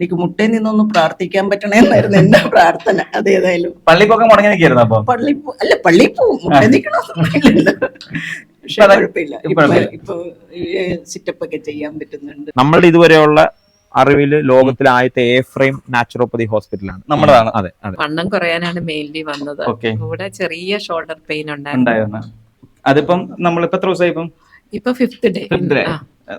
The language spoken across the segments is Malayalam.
എനിക്ക് മുട്ടയിൽ നിന്നൊന്ന് പ്രാർത്ഥിക്കാൻ പറ്റണേന്നായിരുന്നു എന്റെ പ്രാർത്ഥന. അതേതായാലും പള്ളിക്കൊക്കെ മുടങ്ങി നിൽക്കായിരുന്നു അപ്പൊ? പള്ളി പോ- അല്ല പള്ളി പോവും മുട്ട നിൽക്കണമെന്നില്ലല്ലോ പക്ഷെ കുഴപ്പമില്ല. ഇപ്പൊ സിറ്റപ്പ് ഒക്കെ ചെയ്യാൻ പറ്റുന്നുണ്ട്. നമ്മളുടെ ഇതുവരെയുള്ള അറിവിൽ ലോകത്തിലെ ആദ്യത്തെ എ ഫ്രെയിം നാച്ചുറോപ്പതി ഹോസ്പിറ്റലാണ്. നമ്മുടേതാണ്. അതെ അതെ. വണ്ണം കുറയാനാണ് മെയിൻലി വന്നത്. ഇവിടെ കൂടെ ചെറിയ ഷോൾഡർ പെയിൻ ഉണ്ടായിരുന്നു. അതിപ്പം നമ്മൾ ഇപ്പൊ എത്ര ദിവസമായി ഇപ്പം? ഇപ്പൊ ഫിഫ്ത് ഡേ Fifth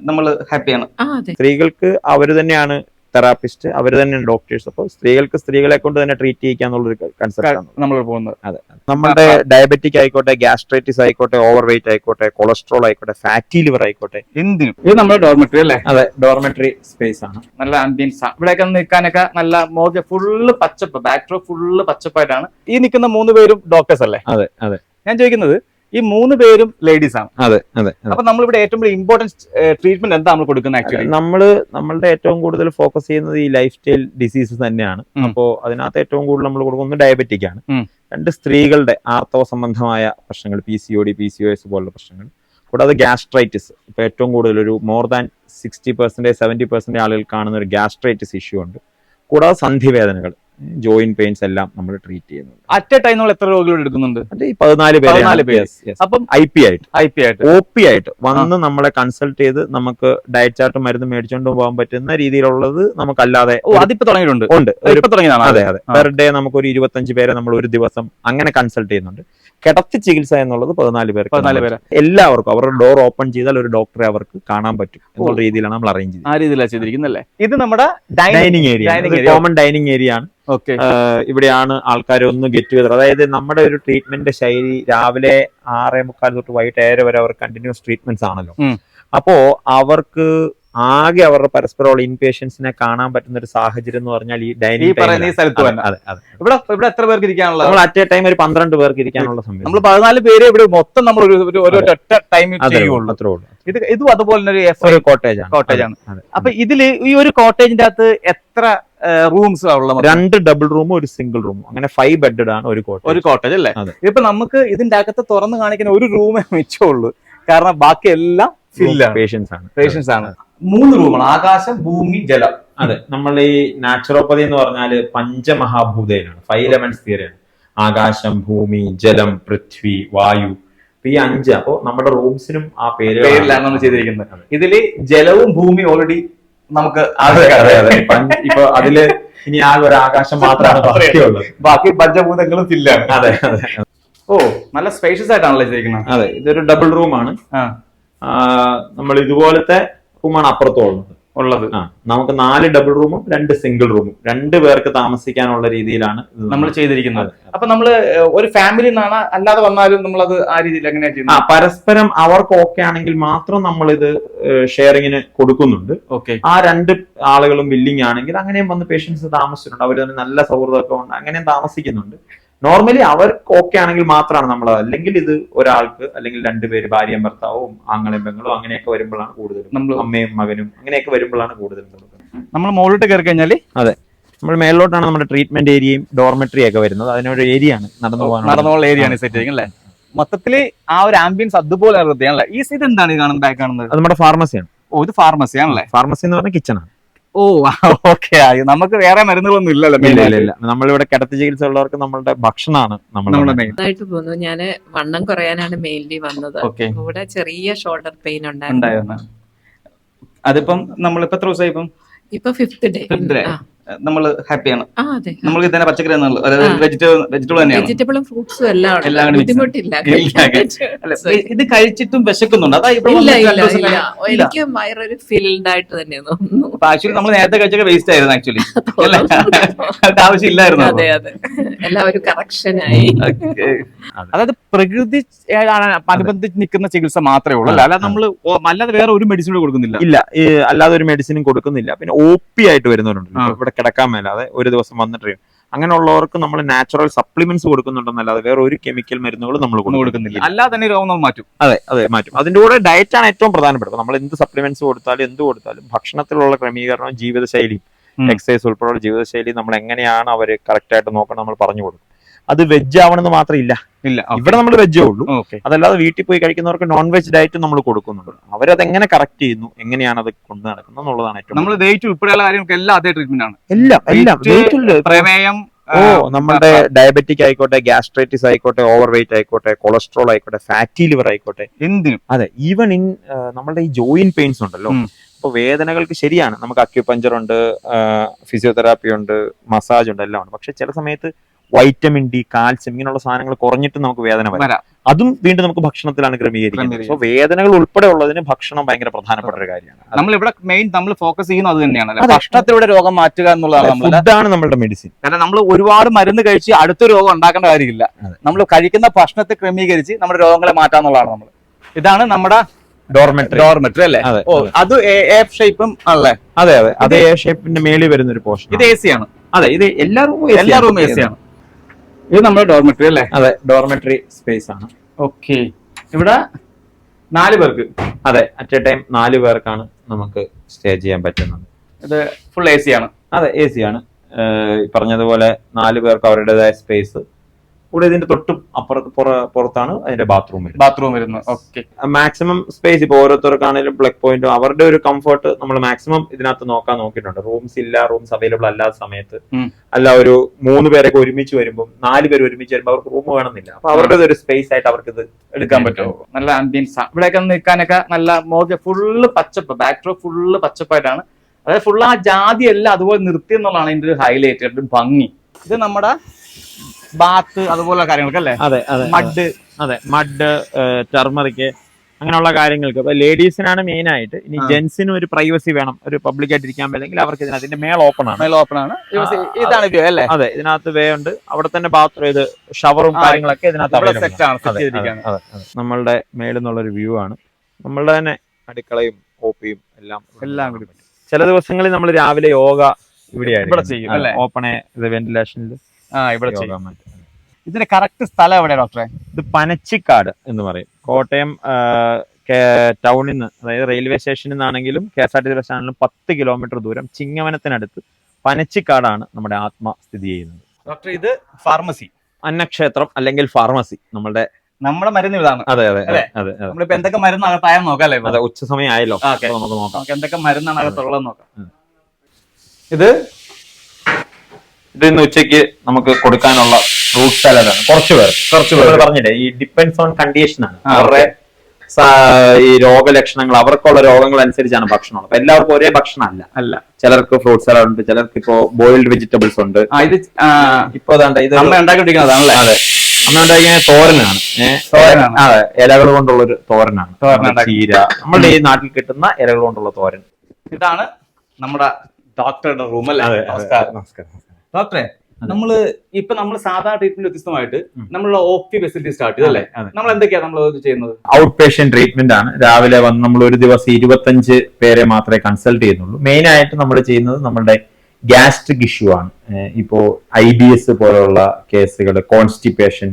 നമ്മൾ ഹാപ്പിയാണ്. അതെ. സ്ത്രീകൾക്ക് അവർ തന്നെയാണ് തെറാപ്പിസ്റ്റ് അവർ തന്നെയാണ് ഡോക്ടേഴ്സ് അപ്പോൾ സ്ത്രീകൾക്ക് സ്ത്രീകളെ കൊണ്ട് തന്നെ ട്രീറ്റ് ചെയ്യിക്കാന്നുള്ളൊരു കൺസെപ്റ്റ് ആണ് നമ്മൾ പോകുന്നത്. അതെ. നമ്മുടെ ഡയബറ്റിക് ആയിക്കോട്ടെ ഗ്യാസ്ട്രൈറ്റിസ് ആയിക്കോട്ടെ ഓവർ വെയിറ്റ് ആയിക്കോട്ടെ കൊളസ്ട്രോൾ ആയിക്കോട്ടെ ഫാറ്റി ലിവർ ആയിക്കോട്ടെ എന്തിനും. ഇത് നമ്മുടെ ഡോർമെട്രി അല്ലേ? അതെ. ഡോർമെറ്ററി സ്പേസ് ആണ്. നല്ല ആംബിയൻസ് ഇവിടെയൊക്കെ നിൽക്കാനൊക്കെ നല്ല മോജ ഫുള്ള് പച്ചപ്പ് ബാക്ക്ഡ്രോപ്പ് ഫുള്ള് പച്ചപ്പായിട്ടാണ്. ഈ നിൽക്കുന്ന മൂന്ന് പേരും ഡോക്ടേഴ്സ് അല്ലേ? അതെ അതെ. ഞാൻ ചോദിക്കുന്നത് ഈ മൂന്ന് പേരും ലേഡീസ് ആണ്. അതെ അതെ അപ്പൊ നമ്മളിവിടെ ഏറ്റവും കൂടുതൽ ഇമ്പോർട്ടൻസ് ട്രീറ്റ്മെന്റ് എന്താ നമ്മൾ കൊടുക്കുന്നത് ആക്ച്വലി നമ്മൾ നമ്മളുടെ ഏറ്റവും കൂടുതൽ ഫോക്കസ് ചെയ്യുന്നത് ഈ ലൈഫ് സ്റ്റൈൽ ഡിസീസ് തന്നെയാണ്. അപ്പോ അതിനകത്ത് ഏറ്റവും കൂടുതൽ നമ്മൾ കൊടുക്കുന്നത് ഡയബറ്റിക് ആണ്. രണ്ട് സ്ത്രീകളുടെ ആർത്തവ സംബന്ധമായ പ്രശ്നങ്ങൾ P C O D P C O S പോലുള്ള പ്രശ്നങ്ങൾ. കൂടാതെ ഗ്യാസ്ട്രൈറ്റിസ് ഇപ്പൊ ഏറ്റവും കൂടുതൽ ഒരു more than sixty percentage seventy percentage ആളുകൾ കാണുന്ന ഒരു ഗ്യാസ്ട്രൈറ്റിസ് ഇഷ്യൂ ഉണ്ട്. കൂടാതെ സന്ധിവേദനകൾ. ജോയിന്റ് പെയിൻസ് എല്ലാം നമ്മൾ ട്രീറ്റ് ചെയ്യുന്നുണ്ട്. അറ്റ് എ ടൈം നമ്മൾ എത്ര രോഗികൾ എടുക്കുന്നുണ്ട്? പതിനാല് പേര്. അപ്പം ഐ പി ആയിട്ട്. ഐ പി ആയിട്ട്. ഒ പി ആയിട്ട്. വന്ന് നമ്മളെ കൺസൾട്ട് ചെയ്ത് നമുക്ക് ഡയറ്റ് ചാർട്ട് മരുന്ന് മേടിച്ചുകൊണ്ട് പോകാൻ പറ്റുന്ന രീതിയിലുള്ളത് നമുക്കല്ലാതെ അതിപ്പോ തുടങ്ങിയിട്ടുണ്ട്. ഉണ്ട്. അതെ അതെ. പെർ ഡേ നമുക്ക് ഒരു ഇരുപത്തഞ്ച് പേരെ നമ്മൾ ഒരു ദിവസം അങ്ങനെ കൺസൾട്ട് ചെയ്യുന്നുണ്ട്. കിടത്തി ചികിത്സ എന്നുള്ളത് പതിനാല് പേർക്ക് പതിനാല് പേര്. എല്ലാവർക്കും അവരുടെ ഡോർ ഓപ്പൺ ചെയ്താൽ ഒരു ഡോക്ടറെ അവർക്ക് കാണാൻ പറ്റും എന്നുള്ള രീതിയിലാണ് നമ്മൾ അറേഞ്ച് ചെയ്തത്. ആ രീതിയിലാണ് ചെയ്തിരിക്കുന്നല്ലേ? ഇത് നമ്മുടെ dining area common dining area ആണ്. ഓക്കെ ഇവിടെയാണ് ആൾക്കാർ ഒന്ന് ഗെറ്റ് ടുഗദർ അതായത് നമ്മുടെ ഒരു ട്രീറ്റ്മെന്റ് ശൈലി രാവിലെ ആറേ മുക്കാൽ തൊട്ട് വൈകിട്ട് ഏഴര വരെ അവർ കണ്ടിന്യൂസ് ട്രീറ്റ്മെന്റ്സ് ആണല്ലോ. അപ്പോ അവർക്ക് ആകെ അവരുടെ പരസ്പരമുള്ള ഇൻപേഷ്യൻസിനെ കാണാൻ പറ്റുന്ന ഒരു സാഹചര്യം എന്ന് പറഞ്ഞാൽ ഈ ഡൈനിങ് ഇവിടെ ഇവിടെ എത്ര പേർക്ക് ഇരിക്കാനുള്ളത്? നമ്മൾ അറ്റ് എ ടൈം ഒരു പന്ത്രണ്ട് പേർക്ക് ഇരിക്കാനുള്ള സമയം നമ്മൾ പതിനാല് പേര് ഇവിടെ മൊത്തം നമ്മൾ ടൈം ചെയ്യുള്ളൂ. ഇത് ഇതും അതുപോലെ തന്നെ ഒരു കോട്ടേജ് ആണ്. കോട്ടേജ് ആണ്. അപ്പൊ ഇതിൽ ഈ ഒരു കോട്ടേജിന്റെ അകത്ത് എത്ര റൂംസ് ഉള്ള മൊത്തം? രണ്ട് ഡബിൾ റൂമും ഒരു സിംഗിൾ റൂമും അങ്ങനെ ഫൈവ് ബെഡഡ് ആണ് ഒരു കോട്ടേജ് ഒരു കോട്ടേജ് അല്ലേ. ഇപ്പൊ നമുക്ക് ഇതിന്റെ അകത്ത് തുറന്ന് കാണിക്കുന്ന ഒരു റൂമേ മിച്ചമുള്ളൂ. കാരണം ബാക്കി എല്ലാം ഫില്ലാണ് പേഷ്യൻസ് ആണ്. പേഷ്യൻസ് ആണ്. മൂന്ന് റൂമാണ് ആകാശം ഭൂമി ജലം. അതെ. നമ്മൾ ഈ നാച്ചുറോപ്പതി എന്ന് പറഞ്ഞാൽ പഞ്ചമഹാഭൂതയിലാണ് ഫൈവ് എലമെന്റ്സ് തിയറിയാണ് ആകാശം ഭൂമി ജലം പൃഥ്വി വായു. ഈ അഞ്ച് അപ്പോ നമ്മുടെ റൂംസിനും ആ പേര് പേരിലാണ് നമ്മൾ ചെയ്തിരിക്കുന്നത്. ഇതിൽ ജലവും ഭൂമി ഓൾറെഡി നമുക്ക് ഇപ്പൊ അതിൽ ഇനി ആ ഒരു ആകാശം മാത്രമാണ് ബാക്കിയുള്ളത്. ബാക്കി പഞ്ചഭൂതങ്ങളും ഇല്ല. അതെ അതെ ഓ നല്ല സ്പേഷ്യസ് ആയിട്ടാണല്ലോ ചെയ്തിരിക്കുന്നത്. അതെ ഇതൊരു ഡബിൾ റൂമാണ് നമ്മൾ ഇതുപോലത്തെ റൂമാണ് അപ്പുറത്തുള്ളത് ഉള്ളത്. ആ നമുക്ക് നാല് ഡബിൾ റൂമും രണ്ട് സിംഗിൾ റൂമും രണ്ട് പേർക്ക് താമസിക്കാനുള്ള രീതിയിലാണ് നമ്മൾ ചെയ്തിരിക്കുന്നത്. അപ്പൊ നമ്മൾ ഒരു ഫാമിലി നിന്നാണ് അല്ലാതെ വന്നാലും നമ്മൾ അത് ആ രീതിയിൽ എങ്ങനെയാ ആ ചെയ്യുന്നത് പരസ്പരം അവർക്ക് ഓക്കെ ആണെങ്കിൽ മാത്രം നമ്മൾ ഇത് ഷെയറിങ്ങിന് കൊടുക്കുന്നുണ്ട്. ഓക്കെ ആ രണ്ട് ആളുകളും വില്ലിങ് ആണെങ്കിൽ അങ്ങനെയും വന്ന് പേഷ്യൻസ് താമസിച്ചിട്ടുണ്ട്. അവർ തന്നെ നല്ല സൗഹൃദമൊക്കെ ഉണ്ട്. അങ്ങനെയും താമസിക്കുന്നുണ്ട്. നോർമലി അവർക്ക് ഓക്കെ ആണെങ്കിൽ മാത്രമാണ് നമ്മൾ അല്ലെങ്കിൽ ഇത് ഒരാൾക്ക് അല്ലെങ്കിൽ രണ്ടുപേര് ഭാര്യയും ഭർത്താവും ആങ്ങളെയും പെങ്ങളും അങ്ങനെയൊക്കെ വരുമ്പോഴാണ് കൂടുതൽ നമ്മൾ അമ്മയും മകനും അങ്ങനെയൊക്കെ വരുമ്പോഴാണ് കൂടുതൽ നമ്മൾ മുകളിലോട്ട് കയറി കഴിഞ്ഞാൽ നമ്മൾ മേളിലോട്ടാണ് നമ്മുടെ ട്രീറ്റ്മെന്റ് ഏരിയയും ഡോർമെട്രി ഒക്കെ വരുന്നത്. അതിനൊരു ഏരിയ ആണ് നടന്നു പോകാൻ നടന്നുള്ള ഏരിയ ആണ് സെറ്റ് ചെയ്യുന്നത് അല്ലേ? മൊത്തത്തിൽ ആ ഒരു ആംബിയൻസ് അതുപോലെ നിർത്തിയാണല്ലേ ഈ ഇത് എന്താണ് ഈ കാണുന്നത് ബാക്ക് കാണുന്നത്? അത് നമ്മുടെ ഫാർമസിയാണ് ഓ ഇത് ഫാർമസിയാണല്ലേ ഫാർമസി എന്ന് പറഞ്ഞാൽ കിച്ചണാണ് ഓ ഓക്കെ. നമുക്ക് വേറെ മരുന്നുകളൊന്നും ഇല്ലല്ലോ ഇല്ല നമ്മളിവിടെ കിടത്തി ചികിത്സ ഉള്ളവർക്ക് നമ്മളുടെ ഭക്ഷണമാണ്. ഇതായിട്ട് പോന്നു ഞാൻ വണ്ണം കുറയാനാണ് മെയിൻലി വന്നത്. ഇവിടെ കൂടെ ചെറിയ ഷോൾഡർ പെയിൻ ഉണ്ടായിരുന്നു. ഉണ്ടായിരുന്നു. അതിപ്പം നമ്മളിപ്പോ എത്ര ദിവസമായി ഇപ്പം? ഇപ്പൊ ഫിഫ്ത് ഡേ. നമ്മൾ ഹാപ്പിയാണ്. നമ്മൾ ഇതിനെ പച്ചക്കറി വെജിറ്റബിൾ തന്നെയാണ്. വെജിറ്റബിളും ഫ്രൂട്ട്സും എല്ലാം ബുദ്ധിമുട്ടില്ല. ഇത് കഴിച്ചിട്ടും വിശക്കുന്നുണ്ട്. അതാ. എനിക്ക് വയറൊരു ഫിൽഡ് ആയിട്ട് തന്നെ തോന്നുന്നു. ആക്ച്വലി നമ്മൾ നേരത്തെ കഴിച്ചൊക്കെ വേസ്റ്റ് ആയിരുന്നു ആക്ച്വലി. ആവശ്യമില്ലായിരുന്നു അതെ അതെ. എല്ലാം ഒരു കറക്ഷനായി. അതായത് പ്രകൃതി അനുബന്ധിച്ച് നിൽക്കുന്ന ചികിത്സ മാത്രമേ ഉള്ളൂ. അല്ല അല്ലാതെ നമ്മൾ അല്ലാതെ വേറെ ഒരു മെഡിസിനും കൊടുക്കുന്നില്ല. ഇല്ല അല്ലാതെ ഒരു മെഡിസിനും കൊടുക്കുന്നില്ല. പിന്നെ ഒ പി ആയിട്ട് വരുന്നവരുണ്ട്. ഇവിടെ കിടക്കാൻ മേലാതെ ഒരു ദിവസം വന്നിട്ട് അങ്ങനെയുള്ളവർക്ക് നമ്മൾ നാച്ചുറൽ സപ്ലിമെന്റ്സ് കൊടുക്കുന്നുണ്ടെന്നല്ലാതെ വേറെ ഒരു കെമിക്കൽ മരുന്നുകളും നമ്മൾ കൊടുക്കുന്നില്ല. അല്ലാതെ തന്നെ രോഗം നമ്മൾ മാറ്റും. അതെ അതെ മാറ്റും. അതിന്റെ കൂടെ ഡയറ്റാണ് ഏറ്റവും പ്രധാനപ്പെട്ടത്. നമ്മൾ എന്ത് സപ്ലിമെന്റ്സ് കൊടുത്താലും എന്ത് കൊടുത്താലും ഭക്ഷണത്തിലുള്ള ക്രമീകരണവും ജീവിതശൈലിയും. എക്സസൈസ് ഉൾപ്പെടെയുള്ള ജീവിതശൈലി നമ്മൾ എങ്ങനെയാണ് അവർ കറക്റ്റായിട്ട് നോക്കണം നമ്മൾ പറഞ്ഞു കൊടുക്കും. അത് വെജ് ആവണമെന്ന് മാത്രം ഇല്ല ഇല്ല ഇവിടെ നമ്മൾ വെജേ ഉള്ളൂ. അതല്ലാതെ വീട്ടിൽ പോയി കഴിക്കുന്നവർക്ക് നോൺ വെജ് ഡയറ്റ് നമ്മൾ കൊടുക്കുന്നുണ്ട്. അവരത് എങ്ങനെ കറക്റ്റ് ചെയ്യുന്നു എങ്ങനെയാണ് അത് കൊണ്ടു നടക്കുന്നത് എന്നുള്ളതാണ് ഏറ്റവും നമ്മൾ വെയിറ്റ് ഉൾപ്പെടെയുള്ള കാര്യങ്ങൾക്ക് എല്ലാം അതേ ട്രീറ്റ്മെന്റ് ആണ്. എല്ലാം പ്രമേയം ഓ നമ്മുടെ ഡയബറ്റിക് ആയിക്കോട്ടെ ഗ്യാസ്ട്രൈറ്റിസ് ആയിക്കോട്ടെ ഓവർ വെയിറ്റ് ആയിക്കോട്ടെ കൊളസ്ട്രോൾ ആയിക്കോട്ടെ ഫാറ്റി ലിവർ ആയിക്കോട്ടെ. എന്തിനും. അതെ ഈവൻ ഇൻ നമ്മളുടെ ഈ ജോയിൻ പെയിൻസ് ഉണ്ടല്ലോ. അപ്പോൾ അപ്പൊ വേദനകൾക്ക് ശരിയാണ്. നമുക്ക് അക്യുപഞ്ചർ ഉണ്ട് ഫിസിയോതെറാപ്പി ഉണ്ട് മസാജ് ഉണ്ട് എല്ലാം ഉണ്ട്. പക്ഷെ ചില സമയത്ത് വൈറ്റമിൻ ഡി കാൽസ്യം ഇങ്ങനെയുള്ള സാധനങ്ങൾ കുറഞ്ഞിട്ട് നമുക്ക് വേദന വരാം. അതും വീണ്ടും നമുക്ക് ഭക്ഷണത്തിലാണ് ക്രമീകരിക്കുന്നത്. സോ വേദനകൾ ഉൾപ്പെടെ ഉള്ളതിന് ഭക്ഷണം ഭയങ്കര പ്രധാനപ്പെട്ട ഒരു കാര്യമാണ്. നമ്മൾ ഇവിടെ മെയിൻ നമ്മൾ ഫോക്കസ് ചെയ്യുന്നത് അത് തന്നെയാണ്. ഭക്ഷണത്തിലൂടെ രോഗം മാറ്റുക എന്നുള്ളതാണ് ഇതാണ് നമ്മുടെ മെഡിസിൻ കാരണം നമ്മൾ ഒരുപാട് മരുന്ന് കഴിച്ച് അടുത്ത രോഗം ഉണ്ടാക്കേണ്ട കാര്യമില്ല. നമ്മൾ കഴിക്കുന്ന ഭക്ഷണത്തെ ക്രമീകരിച്ച് നമ്മുടെ രോഗങ്ങളെ മാറ്റാന്നുള്ളതാണ് നമ്മൾ ഇതാണ് നമ്മുടെ ഡോർമെട്രി ഡോർമെട്രി അല്ലേ? ഓ അത്. എ ഷേപ്പും അല്ലേ? അതെ അതെ. അത് എ ഷേപ്പിന്റെ മേളിൽ വരുന്ന ഒരു പോർഷൻ ഇത് എ സി ആണ്. അതെ ഇത് എല്ലാ റൂമും എല്ലാ റൂമും എ സി ആണ്. ഇത് നമ്മുടെ ഡോർമെട്രി അല്ലേ? അതെ. ഡോർമെട്രി സ്പേസ് ആണ്. ഓക്കെ ഇവിടെ നാല് പേർക്ക്. അതെ അറ്റ് എ ടൈം നാല് പേർക്കാണ് നമുക്ക് സ്റ്റേ ചെയ്യാൻ പറ്റുന്നത്. ഇത് ഫുൾ എ സി ആണ്. അതെ എ സി ആണ്. പറഞ്ഞതുപോലെ നാല് പേർക്ക് അവരുടേതായ സ്പേസ് കൂടെ ഇതിന്റെ തൊട്ടും അപ്പുറത്ത് പുറത്താണ് അതിന്റെ ബാത്റൂം വരുന്നത്. ബാത്റൂം വരുന്നത്. ഓക്കെ മാക്സിമം സ്പേസ് ഇപ്പൊ ഓരോരുത്തർക്കാണെങ്കിലും പ്ലഗ് പോയിന്റും അവരുടെ ഒരു കംഫർട്ട് നമ്മൾ മാക്സിമം ഇതിനകത്ത് നോക്കാൻ നോക്കിയിട്ടുണ്ട്. റൂംസ് ഇല്ല റൂംസ് അവൈലബിൾ അല്ലാത്ത സമയത്ത്. അല്ല ഒരു മൂന്ന് പേരൊക്കെ ഒരുമിച്ച് വരുമ്പോൾ നാല് പേര് ഒരുമിച്ച് വരുമ്പോൾ അവർക്ക് റൂം വേണമെന്നില്ല. അപ്പൊ അവരുടെ ഒരു സ്പേസ് ആയിട്ട് അവർക്ക് ഇത് എടുക്കാൻ പറ്റുമോ നല്ല ആംബിയൻസ് ഇവിടെയൊക്കെ നിൽക്കാനൊക്കെ നല്ല മോർജ ഫുള്ള് പച്ചപ്പ് ബാക്ക്ഡ്രോപ്പ് ഫുള്ള് പച്ചപ്പായിട്ടാണ്. അതായത് ഫുള്ള് ആ ജാതി എല്ലാം അതുപോലെ നിർത്തി എന്നുള്ളതാണ് ഇതിന്റെ ഒരു ഹൈലൈറ്റ് ഭംഗി. ഇത് നമ്മുടെ ബാത്ത് അതുപോലുള്ള കാര്യങ്ങൾക്ക് അല്ലേ? അതെ അതെ മഡ്. അതെ മഡ് ടർമറിക്ക് അങ്ങനെയുള്ള കാര്യങ്ങൾക്ക്. ഇപ്പൊ ലേഡീസിനാണ് മെയിൻ ആയിട്ട്. ഇനി ജെന്റ്സിന് ഒരു പ്രൈവസി വേണം. ഒരു പബ്ലിക് ആയിട്ട് ഇരിക്കാൻ പറ്റില്ലെങ്കിൽ അവർക്ക് ഇതിനകത്ത് ഇതിന്റെ മേൾ ഓപ്പൺ ആണ്. മേൾ ഓപ്പൺ ആണ്. ഇതാണ് വ്യൂ അല്ലേ? അതെ ഇതിനകത്ത് വേ ഉണ്ട്. അവിടെ തന്നെ ബാത്റൂം ഇത് ഷവറും കാര്യങ്ങളൊക്കെ ഇതിനകത്ത്. നമ്മളുടെ മേളിൽ നിന്നുള്ള ഒരു വ്യൂ ആണ്. നമ്മളുടെ തന്നെ അടുക്കളയും കോപ്പിയും എല്ലാം എല്ലാം കൂടി. ചില ദിവസങ്ങളിൽ നമ്മൾ രാവിലെ യോഗ ഇവിടെ? ഓപ്പൺ വെന്റിലേഷനിൽ ആ ഇവിടെ ചെയ്യും. ഇതിന്റെ കറക്റ്റ് സ്ഥലം എവിടെ ഡോക്ടറെ ഇത് പനച്ചിക്കാട് എന്ന് പറയും. കോട്ടയം ടൗണിൽ നിന്ന് അതായത് റെയിൽവേ സ്റ്റേഷനിൽ നിന്നാണെങ്കിലും K S R T C bus സ്റ്റാൻഡിലും പത്ത് കിലോമീറ്റർ ദൂരം ചിങ്ങവനത്തിനടുത്ത് പനച്ചിക്കാടാണ് നമ്മുടെ ആത്മ സ്ഥിതി ചെയ്യുന്നത്. ഡോക്ടർ ഇത് ഫാർമസി അന്നക്ഷേത്രം അല്ലെങ്കിൽ ഫാർമസി നമ്മുടെ നമ്മുടെ മരുന്ന് ഇതാണ്. അതെ അതെ അതെ നമ്മളിപ്പോ എന്തൊക്കെ മരുന്ന് അകത്തായെന്ന് നോക്കാം അല്ലേ അതെ ഉച്ച സമയം ആയല്ലോ. നമുക്ക് നോക്കാം. എന്തൊക്കെ മരുന്നാണ് അകത്തുള്ളത് നോക്കാം. ഇത് ഇത് ഇന്ന് ഉച്ചയ്ക്ക് നമുക്ക് കൊടുക്കാനുള്ള ഫ്രൂട്ട് സാലഡ് ആണ്. കുറച്ച് പേർ കുറച്ച് പേർ പറഞ്ഞില്ലേ ഈ ഡിപ്പെൻസ് ഓൺ കണ്ടീഷൻ ആണ്. അവരുടെ ഈ രോഗലക്ഷണങ്ങൾ അവർക്കുള്ള രോഗങ്ങൾ അനുസരിച്ചാണ് ഭക്ഷണം അപ്പൊ എല്ലാവർക്കും ഒരേ ഭക്ഷണം അല്ല. അല്ല. ചിലർക്ക് ഫ്രൂട്ട് സലാഡ് ഉണ്ട് ചിലർക്ക് ഇപ്പോ ബോയിൽഡ് വെജിറ്റബിൾസ് ഉണ്ട്. ഇത് ഇപ്പൊ ഇത് അമ്മ ഉണ്ടാക്കിക്കൊണ്ടിരിക്കുന്നതാണല്ലേ അതെ. അമ്മ ഉണ്ടാക്കിയ തോരനാണ്. തോരനാണ്. അതെ ഇലകൾ കൊണ്ടുള്ള ഒരു തോരനാണ് ചീര. നമ്മുടെ ഈ നാട്ടിൽ കിട്ടുന്ന ഇലകൾ കൊണ്ടുള്ള തോരൻ. ഇതാണ് നമ്മുടെ ഡോക്ടറുടെ റൂമല്ലേ അല്ലേ? നമസ്കാരം. നമസ്കാരം. ഡോക്ടറെ നമ്മൾ ഇപ്പൊ നമ്മൾ സാധാരണ ട്രീറ്റ്മെന്റ് വ്യത്യസ്തമായിട്ട്. നമ്മളുടെ പി ഫെസിലിറ്റി സ്റ്റാർട്ട് ചെയ്തു അല്ലേ? നമ്മൾ എന്തൊക്കെയാണ് നമ്മൾ ചെയ്യുന്നത്? ഔട്ട് പേഷ്യന്റ് ട്രീറ്റ്മെന്റ് ആണ്. രാവിലെ വന്ന് നമ്മൾ ഒരു ദിവസം ഇരുപത്തഞ്ച് പേരെ മാത്രമേ കൺസൾട്ട് ചെയ്യുന്നുള്ളൂ. മെയിൻ ആയിട്ട് നമ്മൾ ചെയ്യുന്നത് നമ്മുടെ ഗ്യാസ്ട്രിക് ഇഷ്യൂ ആണ്. ഇപ്പോ ഐ ബി എസ് പോലെയുള്ള കേസുകൾ കോൺസ്റ്റിപ്പേഷൻ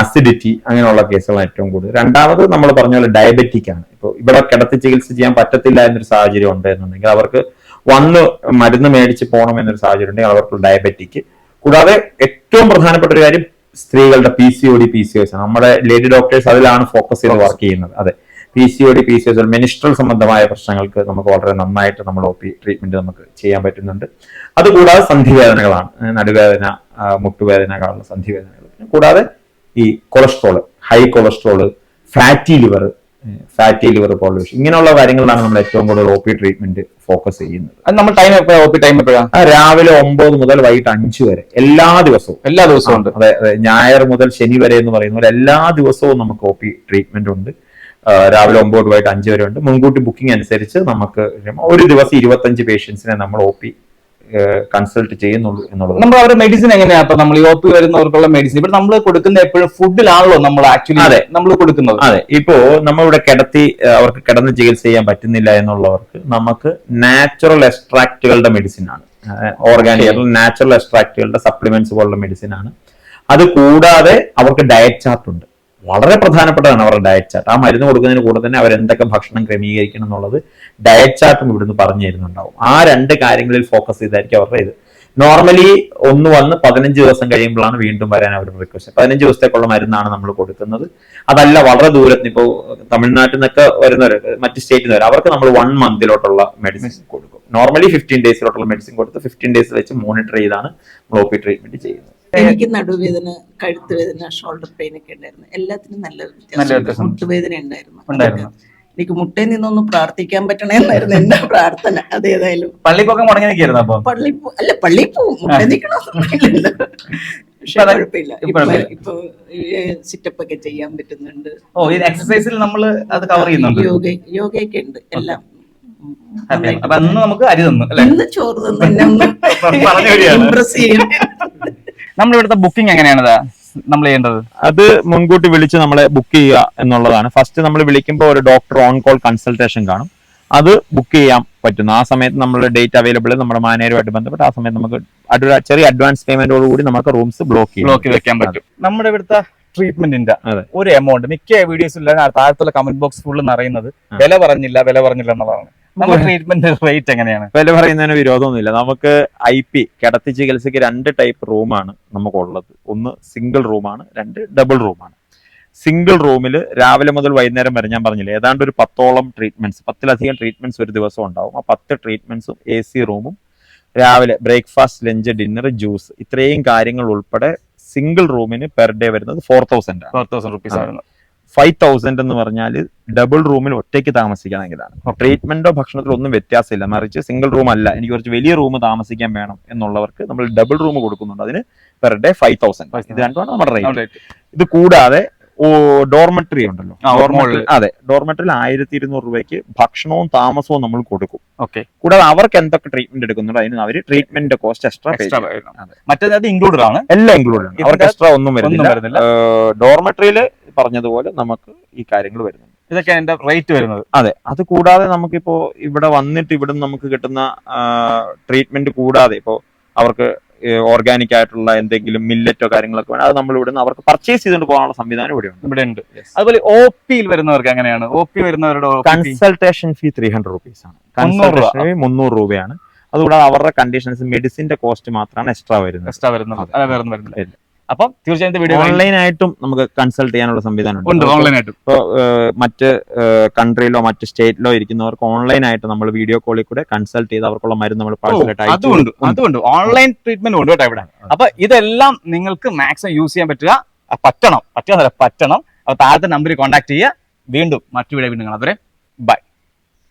അസിഡിറ്റി അങ്ങനെയുള്ള കേസുകളാണ് ഏറ്റവും കൂടുതൽ. രണ്ടാമത് നമ്മൾ പറഞ്ഞ പോലെ ഡയബറ്റിക് ആണ്. ഇപ്പോൾ ഇവിടെ കിടത്തി ചികിത്സ ചെയ്യാൻ പറ്റത്തില്ല എന്നൊരു സാഹചര്യം ഉണ്ട് എന്നുണ്ടെങ്കിൽ അവർക്ക് വന്ന് മരുന്ന് മേടിച്ച് പോകണം എന്നൊരു സാഹചര്യം ഉണ്ടെങ്കിൽ അവർക്ക് ഡയബറ്റിക് കൂടാതെ ഏറ്റവും പ്രധാനപ്പെട്ട ഒരു കാര്യം സ്ത്രീകളുടെ P C O D P C S നമ്മുടെ ലേഡി ഡോക്ടേഴ്സ് അതിലാണ് ഫോക്കസ് ചെയ്ത് വർക്ക് ചെയ്യുന്നത്. അതെ. P C O D P C S menstrual സംബന്ധമായ പ്രശ്നങ്ങൾക്ക് നമുക്ക് വളരെ നന്നായിട്ട് നമ്മൾ ഒ പി ട്രീറ്റ്മെന്റ് നമുക്ക് ചെയ്യാൻ പറ്റുന്നുണ്ട്. അതുകൂടാതെ സന്ധിവേദനകളാണ്. നടുവേദന മുട്ടുവേദനകളുള്ള സന്ധിവേദനകൾ. കൂടാതെ ഈ cholesterol high cholesterol fatty liver fatty liver polish ഇങ്ങനെയുള്ള കാര്യങ്ങളാണ് നമ്മൾ ഏറ്റവും കൂടുതൽ ഒ പി ട്രീറ്റ്മെന്റ് ഫോക്കസ് ചെയ്യുന്നത്. നമ്മൾ ടൈം എപ്പോഴാണ് ഒ പി ടൈം എപ്പോഴാണ് രാവിലെ ഒമ്പത് മുതൽ വൈകിട്ട് അഞ്ച് വരെ. എല്ലാ ദിവസവും. എല്ലാ ദിവസവും ഉണ്ട്. അതെ അതെ. ഞായർ മുതൽ ശനി വരെ എന്ന് പറയുന്ന പോലെ എല്ലാ ദിവസവും നമുക്ക് ഒ പി ട്രീറ്റ്മെന്റ് ഉണ്ട്. രാവിലെ ഒമ്പത് വൈകിട്ട് അഞ്ച് വരെ ഉണ്ട്. മുൻകൂട്ടി ബുക്കിംഗ് അനുസരിച്ച് നമുക്ക് ഒരു ദിവസം ഇരുപത്തഞ്ച് പേഷ്യൻസിനെ നമ്മൾ ഒ പി കൺസൾട്ട് ചെയ്യുന്നുള്ളൂ എന്നുള്ളത്. നമ്മൾ അവരുടെ മെഡിസിൻ എങ്ങനെയാ? അപ്പൊ നമ്മൾ ഒ പി വരുന്നവർക്കുള്ള മെഡിസിൻ ഇപ്പൊ നമ്മൾ കൊടുക്കുന്ന എപ്പോഴും ഫുഡിലാണല്ലോ നമ്മൾ ആക്ച്വലി അതെ. നമ്മൾ കൊടുക്കുന്നത്. അതെ. ഇപ്പോ നമ്മളിവിടെ കിടത്തി അവർക്ക് കിടന്ന് ചികിത്സ ചെയ്യാൻ പറ്റുന്നില്ല എന്നുള്ളവർക്ക് നമുക്ക് നാച്ചുറൽ എക്സ്ട്രാക്റ്റുകളുടെ മെഡിസിൻ ആണ്. ഓർഗാനിക് നാച്ചുറൽ എക്സ്ട്രാക്റ്റുകളുടെ സപ്ലിമെന്റ്സ് പോലുള്ള മെഡിസിൻ ആണ്. അത് കൂടാതെ അവർക്ക് ഡയറ്റ് ചാർട്ട് ഉണ്ട്. വളരെ പ്രധാനപ്പെട്ടതാണ് അവരുടെ ഡയറ്റ് ചാർട്ട് ആ മരുന്ന് കൊടുക്കുന്നതിന് കൂടെ തന്നെ അവരെന്തൊക്കെ ഭക്ഷണം ക്രമീകരിക്കണം എന്നുള്ളത് ഡയറ്റ് ചാർട്ടും ഇവിടുന്ന് പറഞ്ഞു തരുന്നുണ്ടാവും ആ രണ്ട് കാര്യങ്ങളിൽ ഫോക്കസ് ചെയ്തായിരിക്കും അവരുടെ ഇത്. നോർമലി ഒന്ന് വന്ന് പതിനഞ്ച് ദിവസം കഴിയുമ്പോഴാണ് വീണ്ടും വരാൻ അവർ റിക്വസ്റ്റ് പതിനഞ്ച് ദിവസത്തേക്കുള്ള മരുന്നാണ് നമ്മൾ കൊടുക്കുന്നത്. അതല്ല വളരെ ദൂരത്ത് ഇപ്പോൾ തമിഴ്നാട്ടിൽ നിന്നൊക്കെ വരുന്നവർ മറ്റ് സ്റ്റേറ്റിൽ നിന്ന് അവർക്ക് നമ്മൾ വൺ മന്തിലോട്ടുള്ള മെഡിസിൻ കൊടുക്കും. നോർമലി ഫിഫ്റ്റീൻ ഡേയ്സിലോട്ടുള്ള മെഡിസിൻ കൊടുത്ത് ഫിഫ്റ്റീൻ ഡേയ്സ് വെച്ച് മോണിറ്റർ ചെയ്താണ് നമ്മൾ ഒ പി ട്രീറ്റ്മെന്റ് ചെയ്യുന്നത്. എനിക്ക് നടുവേദന കഴുത്ത് വേദന ഷോൾഡർ പെയിൻ ഒക്കെ ഉണ്ടായിരുന്നു. എല്ലാത്തിനും നല്ല വ്യത്യാസം. മുട്ടുവേദന ഉണ്ടായിരുന്നു. എനിക്ക് മുട്ടയിൽ നിന്നൊന്ന് പ്രാർത്ഥിക്കാൻ പറ്റണമെന്നായിരുന്നു എന്റെ പ്രാർത്ഥന. അതേതായാലും പള്ളിക്കൊക്കെ മുടങ്ങി നിൽക്കായിരുന്നു അപ്പൊ? പള്ളി അല്ല പള്ളി പോവും മുട്ടയിൽ നിൽക്കണമെന്നില്ല പക്ഷെ കുഴപ്പമില്ല. ഇപ്പൊ സിറ്റപ്പ് ഒക്കെ ചെയ്യാൻ പറ്റുന്നുണ്ട്. ഓ ഈ എക്സസൈസിൽ നമ്മൾ അത് കവർ ചെയ്യുന്നുണ്ട്. യോഗ യോഗയൊക്കെ ഉണ്ട്. എല്ലാം അപ്പൊ അന്ന് നമുക്ക് അരി തന്നു അല്ലെ? ഇന്ന് ചോറ് തന്നെ. impress ചെയ്യണം. നമ്മൾ ഇവിടുത്തെ ബുക്കിംഗ് എങ്ങനെയാണ് നമ്മൾ ചെയ്യേണ്ടത്? അത് മുൻകൂട്ടി വിളിച്ച് നമ്മളെ ബുക്ക് ചെയ്യുക എന്നുള്ളതാണ്. ഫസ്റ്റ് നമ്മൾ വിളിക്കുമ്പോൾ ഒരു ഡോക്ടർ ഓൺ കോൾ കൺസൾട്ടേഷൻ കാണും. അത് ബുക്ക് ചെയ്യാൻ പറ്റുന്നു. ആ സമയത്ത് നമ്മുടെ ഡേറ്റ് അവൈലബിൾ നമ്മുടെ മാനേജറുമായിട്ട് ബന്ധപ്പെട്ട് ആ സമയത്ത് നമുക്ക് ചെറിയ അഡ്വാൻസ് പേയ്മെന്റോട് കൂടി നമുക്ക് റൂംസ് ബ്ലോക്ക് ബ്ലോക്ക് വെക്കാൻ പറ്റും. നമ്മുടെ ഇവിടുത്തെ ട്രീറ്റ്മെന്റിന്റെ ഒരു എമൗണ്ട് മിക്ക വീഡിയോസിലും താഴത്തുള്ള കമന്റ് ബോക്സ് ഫുള്ള് നിറയുന്നത് വില പറഞ്ഞില്ല വില പറഞ്ഞില്ല എന്നുള്ളതാണ് നമ്മുടെ ട്രീറ്റ്മെന്റ് റേറ്റ് എങ്ങനെയാണ്? വില പറയുന്നതിന് വിരോധമൊന്നുമില്ല. നമുക്ക് ഐ പി കിടത്തി ചികിത്സയ്ക്ക് രണ്ട് ടൈപ്പ് റൂമാണ് നമുക്കുള്ളത്. ഒന്ന് സിംഗിൾ റൂമാണ് രണ്ട് ഡബിൾ റൂമാണ് സിംഗിൾ റൂമിൽ രാവിലെ മുതൽ വൈകുന്നേരം വരെ ഞാൻ പറഞ്ഞില്ല ഏതാണ്ട് ഒരു പത്തോളം ട്രീറ്റ്മെന്റ്സ് പത്തിലധികം ട്രീറ്റ്മെന്റ്സ് ഒരു ദിവസം ഉണ്ടാവും. ആ പത്ത് ട്രീറ്റ്മെന്റ്സും എ സി റൂമും രാവിലെ ബ്രേക്ക്ഫാസ്റ്റ് ലഞ്ച് ഡിന്നർ ജ്യൂസ് ഇത്രയും കാര്യങ്ങൾ ഉൾപ്പെടെ സിംഗിൾ റൂമിന് പെർ ഡേ വരുന്നത് ഫോർ തൗസൻഡ് ആണ്. ഫോർ തൗസൻഡ് റുപ്പീസ് ആയിരുന്നു ഫൈവ് തൗസൻഡ് എന്ന് പറഞ്ഞാൽ ഡബിൾ റൂമിൽ ഒറ്റയ്ക്ക് താമസിക്കണമെങ്കിലാണ്. ട്രീറ്റ്മെന്റോ ഭക്ഷണത്തിലോ ഒന്നും വ്യത്യാസമില്ല. മറിച്ച് സിംഗിൾ റൂം അല്ല. എനിക്ക് കുറച്ച് വലിയ റൂം താമസിക്കാൻ വേണം എന്നുള്ളവർക്ക് നമ്മൾ ഡബിൾ റൂം കൊടുക്കുന്നുണ്ട്. അതിന് പെർ ഡേ ഫൈവ് തൗസൻഡ് ഇത് രണ്ടുമാണ് നമ്മുടെ റേറ്റ് ഇത് കൂടാതെ ഡോർമെട്രി ഉണ്ടല്ലോ. അതെ ഡോർമെട്രിയിൽ ആയിരത്തി ഇരുന്നൂറ് രൂപയ്ക്ക് ഭക്ഷണവും താമസവും നമ്മൾ കൊടുക്കും. ഓക്കെ കൂടാതെ അവർക്ക് എന്തൊക്കെ ട്രീറ്റ്മെന്റ് എടുക്കുന്നുണ്ടോ അതിന് അവർ ട്രീറ്റ്മെന്റ് കോസ്റ്റ് എക്സ്ട്രാ. മറ്റേത് അത് ഇൻക്ലൂഡഡ് ആണ്. എല്ലാം ഇൻക്ലൂഡഡ് ആണ്. അവർക്ക് എക്സ്ട്രാ ഒന്നും വരുന്നില്ല. ഡോർമെട്രിയിൽ പറഞ്ഞതുപോലെ നമുക്ക് ഈ കാര്യങ്ങൾ വരുന്നുണ്ട്. ഇതൊക്കെ അതിന്റെ റേറ്റ് വരുന്നത്. അതെ അത് കൂടാതെ നമുക്കിപ്പോ ഇവിടെ വന്നിട്ട് ഇവിടെ നമുക്ക് കിട്ടുന്ന ട്രീറ്റ്മെന്റ് കൂടാതെ ഇപ്പോ അവർക്ക് ഓർഗാനിക് ആയിട്ടുള്ള എന്തെങ്കിലും മില്ലറ്റോ കാര്യങ്ങളൊക്കെ വേണം അത് നമ്മൾ ഇവിടെ നിന്ന് അവർക്ക് പർച്ചേസ് ചെയ്തുകൊണ്ട് പോകാനുള്ള സംവിധാനം ഇവിടെ ഉണ്ട് ഇവിടെ ഉണ്ട് അതുപോലെ ഒ പിയിൽ വരുന്നവർക്ക് അങ്ങനെയാണ് ഒ പി വരുന്നവരുടെ consultation fee three hundred rupees ആണ്. കൺസൾട്ടേഷൻ ഫീ മുന്നൂറ് രൂപയാണ്. അതുകൂടാതെ അവരുടെ കണ്ടീഷൻസ് മെഡിസിന്റെ കോസ്റ്റ് മാത്രമാണ് എക്സ്ട്രാ വരുന്നത്. എക്സ്ട്രാ വരുന്നത്. അപ്പം തീർച്ചയായും വീഡിയോ ഓൺലൈൻ ആയിട്ടും നമുക്ക് കൺസൾട്ട് ചെയ്യാനുള്ള സംവിധാനം ഉണ്ട്. ഓൺലൈൻ ആയിട്ട്. ഇപ്പൊ മറ്റ് കൺട്രിയിലോ മറ്റ് സ്റ്റേറ്റിലോ ഇരിക്കുന്നവർക്ക് ഓൺലൈൻ ആയിട്ട് നമ്മൾ വീഡിയോ കോളിൽ കൂടെ കൺസൾട്ട് ചെയ്ത് അവർക്കുള്ള മരുന്ന് നമ്മൾ പാഴ്സലായിട്ട്. അതുകൊണ്ട് ഓൺലൈൻ ട്രീറ്റ്മെന്റ് ഉണ്ട് കേട്ടോ ഇവിടെ അപ്പൊ ഇതെല്ലാം നിങ്ങൾക്ക് മാക്സിമം യൂസ് ചെയ്യാൻ പറ്റുക. പറ്റണം. പറ്റുക പറ്റണം. അപ്പൊ താഴത്തെ നമ്പറിൽ കോൺടാക്ട് ചെയ്യുക. വീണ്ടും മറ്റു വീഡിയോ വീണ്ടും അവരെ ബൈ